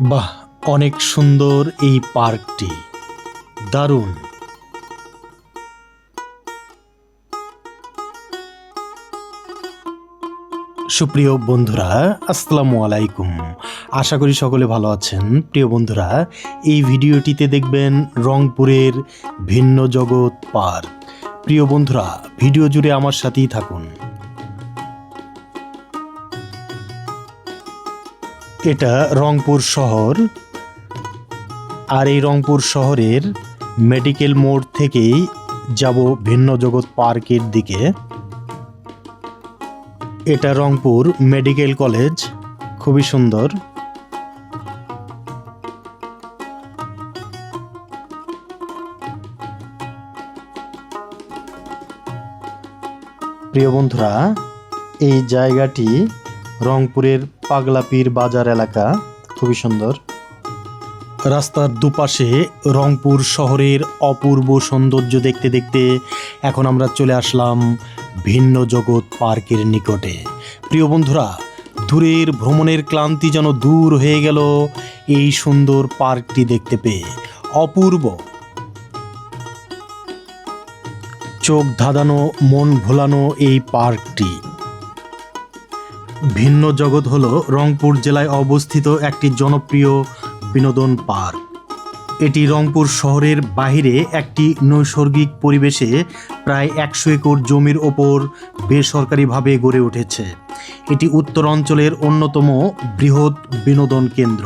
বাহ, অনেক সুন্দর এই পার্কটি। দারুণ। সুপ্রিয় বন্ধুরা, আসসালামু আলাইকুম। আশা করি সকলে ভালো আছেন। প্রিয় বন্ধুরা, এই ভিডিওটিতে দেখবেন রংপুরের ভিন্ন জগৎ পার্ক। প্রিয় বন্ধুরা, ভিডিও জুড়ে আমার সাথেই থাকুন। এটা রংপুর শহর। আর এই রংপুর শহরের মেডিকেল মোড় থেকেই যাব ভিন্ন জগৎ পার্কের দিকে। এটা রংপুর মেডিকেল কলেজ, খুবই সুন্দর। প্রিয় বন্ধুরা, এই জায়গাটি রংপুরের পাগলাপীর বাজার এলাকা, খুবই সুন্দর। রাস্তার দুপাশে রংপুর শহরের অপূর্ব সৌন্দর্য দেখতে দেখতে এখন আমরা চলে আসলাম ভিন্ন জগৎ পার্কের নিকটে। প্রিয় বন্ধুরা, দূরের ভ্রমণের ক্লান্তি যেন দূর হয়ে গেল এই সুন্দর পার্কটি দেখতে পেয়ে। অপূর্ব। চোখ ধাঁধানো, মন ভোলানো এই পার্কটি। ভিন্ন জগৎ হলো রংপুর জেলায় অবস্থিত একটি জনপ্রিয় বিনোদন পার্ক। এটি রংপুর শহরের বাইরে একটি নৈসর্গিক পরিবেশে প্রায় একশো একর জমির ওপর বেসরকারিভাবে গড়ে উঠেছে। এটি উত্তর অঞ্চলের অন্যতম বৃহৎ বিনোদন কেন্দ্র।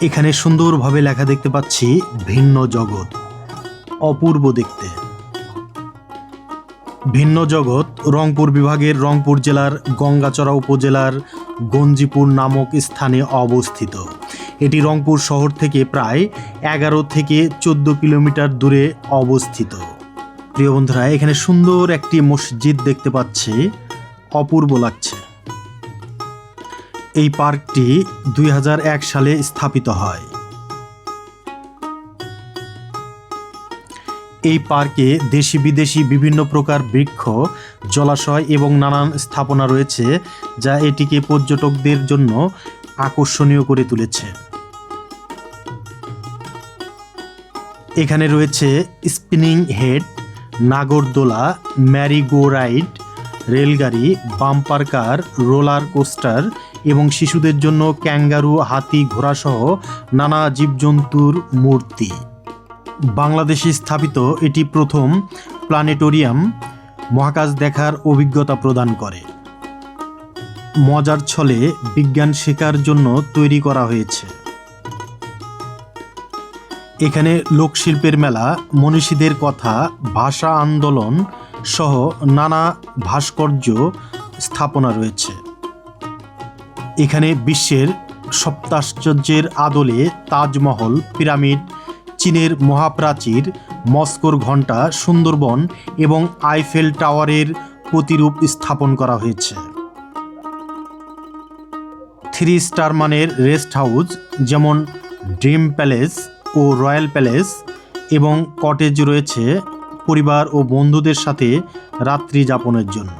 এখানে সুন্দরভাবে লেখা দেখতে পাচ্ছি ভিন্ন জগৎ। অপূর্ব দেখতে। ভিন্ন জগৎ, রংপুর বিভাগের রংপুর জেলার গঙ্গাচড়া উপজেলার গঞ্জিপুর নামক স্থানে অবস্থিত। এটি রংপুর শহর থেকে প্রায় এগারো থেকে চোদ্দ কিলোমিটার দূরে অবস্থিত। প্রিয় বন্ধুরা, এখানে সুন্দর একটি মসজিদ দেখতে পাচ্ছি। অপূর্ব লাগছে। এই পার্কটি দুই হাজার এক সালে স্থাপিত হয়। এই পার্কে দেশি বিদেশি বিভিন্ন প্রকার বৃক্ষ, জলাশয় এবং নানান স্থাপনা রয়েছে যা এটিকে পর্যটকদের জন্য আকর্ষণীয় করে তুলেছে। এখানে রয়েছে স্পিনিং হেড, নাগরদোলা ম্যারিগো রাইড রেলগাড়ি, বাম্পার কার, রোলার কোস্টার এবং শিশুদের জন্য ক্যাঙ্গারু, হাতি, ঘোড়াসহ নানা জীবজন্তুর মূর্তি। বাংলাদেশে স্থাপিত এটি প্রথম প্ল্যানেটোরিয়াম মহাকাশ দেখার অভিজ্ঞতা প্রদান করে। মজার ছলে বিজ্ঞান শেখার জন্য তৈরি করা হয়েছে। এখানে লোকশিল্পের মেলা, মনীষীদের কথা, ভাষা আন্দোলন সহ নানা ভাস্কর্য স্থাপনা রয়েছে। এখানে বিশ্বের সপ্তাশ্চর্যের আদলে তাজমহল, পিরামিড চীনের মহাপ্রাচীর মস্কোর ঘণ্টা সুন্দরবন এবং আইফেল টাওয়ারের প্রতিরূপ স্থাপন করা হয়েছে। থ্রি স্টার মানের রেস্ট হাউস যেমন ড্রিম প্যালেস ও রয়্যাল প্যালেস এবং কটেজ রয়েছে পরিবার ও বন্ধুদের সাথে রাত্রি যাপনের জন্য।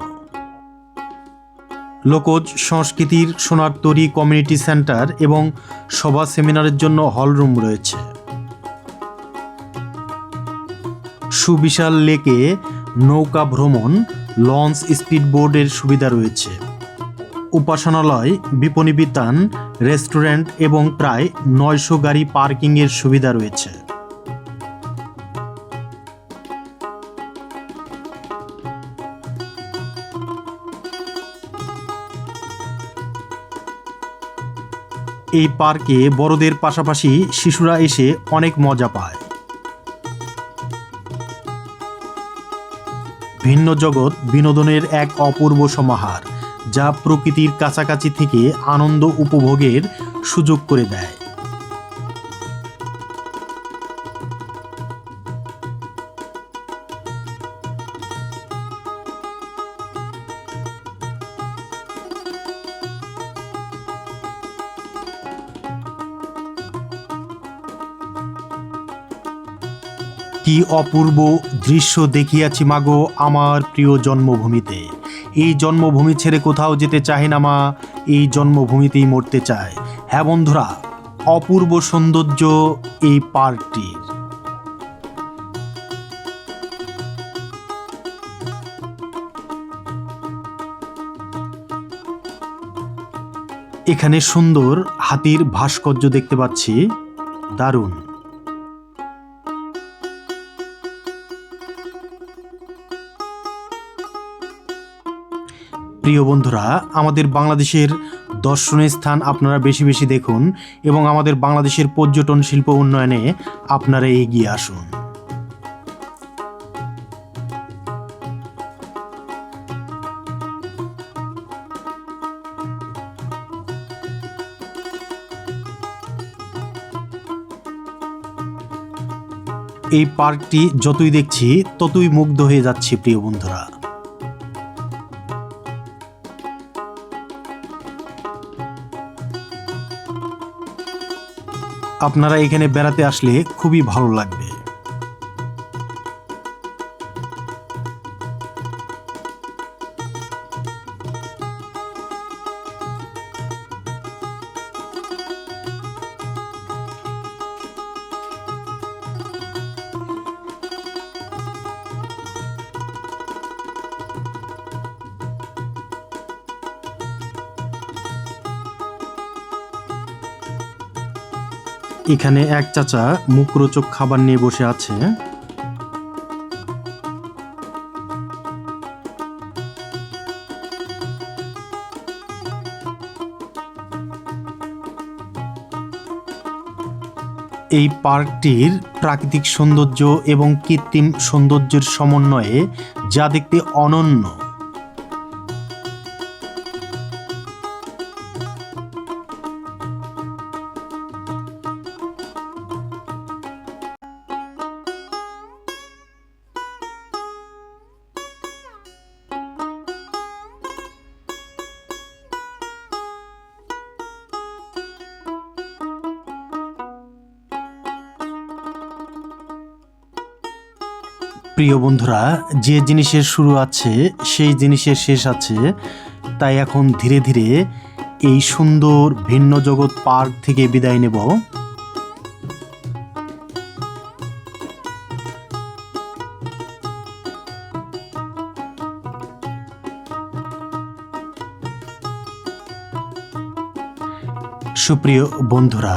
লোকজ সংস্কৃতির সোনার তরী কমিউনিটি সেন্টার এবং সভা সেমিনারের জন্য হলরুম রয়েছে। সুবিশাল লেকে নৌকা ভ্রমণ, লঞ্চ স্পিডবোর্ডের সুবিধা রয়েছে। উপাসনালয়, বিপণী বিতান, রেস্টুরেন্ট এবং প্রায় নয়শো গাড়ি পার্কিংয়ের সুবিধা রয়েছে। এই পার্কে বড়দের পাশাপাশি শিশুরা এসে অনেক মজা পায়। ভিন্ন জগৎ বিনোদনের এক অপূর্ব সমাহার, যা প্রকৃতির কাছাকাছি থেকে আনন্দ উপভোগের সুযোগ করে দেয়। কি অপূর্ব দৃশ্য দেখিয়াছি মাগো আমার প্রিয় জন্মভূমিতে। এই জন্মভূমি ছেড়ে কোথাও যেতে চাহে না মা, এই জন্মভূমিতেই মরতে চায়। হ্যাঁ বন্ধুরা, অপূর্ব সৌন্দর্য এই পার্কটির। এখানে সুন্দর হাতির ভাস্কর্য দেখতে পাচ্ছি। দারুণ। প্রিয় বন্ধুরা, আমাদের বাংলাদেশের দর্শনীয় স্থান আপনারা বেশি বেশি দেখুন এবং আমাদের বাংলাদেশের পর্যটন শিল্প উন্নয়নে আপনারা এগিয়ে আসুন। এই পার্কটি যতই দেখছি, ততই মুগ্ধ হয়ে যাচ্ছি প্রিয় বন্ধুরা। আপনারা এখানে বেড়াতে আসলে খুবই ভালো লাগবে। এখানে এক চাচা মুখরোচক খাবার নিয়ে বসে আছে। এই পার্কটির প্রাকৃতিক সৌন্দর্য এবং কৃত্রিম সৌন্দর্যের সমন্বয়ে যা দেখতে অনন্য। প্রিয় বন্ধুরা, যে জিনিসের শুরু আছে, সেই জিনিসের শেষ আছে। তাই এখন ধীরে ধীরে এই সুন্দর ভিন্ন জগৎ পার্ক থেকে বিদায় নেব। সুপ্রিয় বন্ধুরা